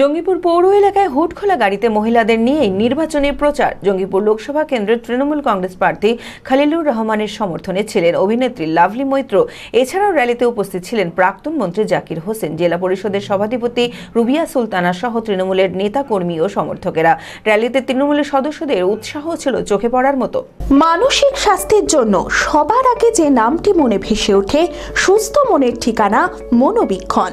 জঙ্গিপুর পৌর এলাকায় হুট খোলা গাড়িতে মহিলাদের নিয়েই নির্বাচনী প্রচার। জঙ্গিপুর লোকসভা কেন্দ্রের তৃণমূল কংগ্রেস প্রার্থী খালিলুর রহমানের সমর্থনে ছিলেন অভিনেত্রী লাভলি মৈত্র। এছাড়াও র্যালিতে উপস্থিত ছিলেন প্রাক্তন মন্ত্রী জাকির হোসেন, জেলা পরিষদের সভাধিপতি রুবিয়া সুলতানা সহ তৃণমূলের নেতাকর্মী ও সমর্থকেরা। র্যালিতে তৃণমূলের সদস্যদের উৎসাহ ছিল চোখে পড়ার মতো। মানসিক স্বাস্থ্যের জন্য সবার আগে যে নামটি মনে ভেসে ওঠে, সুস্থ মনের ঠিকানা মনোবীক্ষণ।